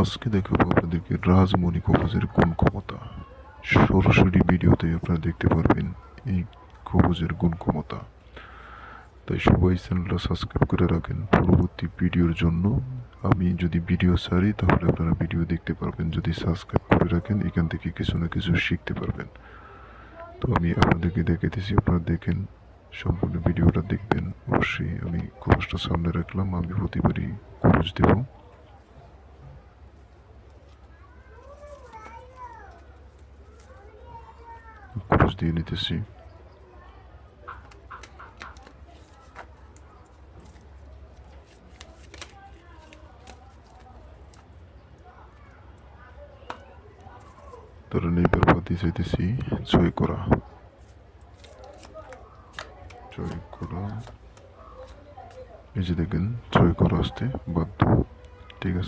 আজকে দেখাবো আপনাদেরকে রাজমণি কবজের কোন ক্ষমতা। সরাসরি ভিডিওতে আপনারা দেখতে পারবেন এই কবজের গুণ ক্ষমতা। তাই সবাই চ্যানেলটা সাবস্ক্রাইব করে রাখেন। পরবর্তী ভিডিওর জন্য আমি যদি ভিডিও সারি তাহলে আপনারা ভিডিও দেখতে পারবেন। যদি সাবস্ক্রাইব করে রাখেন, এখান থেকে কিছু না কিছু শিখতে পারবেন। তো আমি আপনাদেরকে দেখাইতেছি, আপনারা দেখেন, সম্পূর্ণ ভিডিওটা দেখবেন। অবশ্যই আমি কবজটা সামনে রাখলাম, আমি প্রতিবারই কবজ দেবো। দিয়ে নিতেছি ধরেন এইবার বাদ চাইতেছি জয় করা জয় করা এই যে দেখেন জয় করা আসতে বাধ্য ঠিক আছে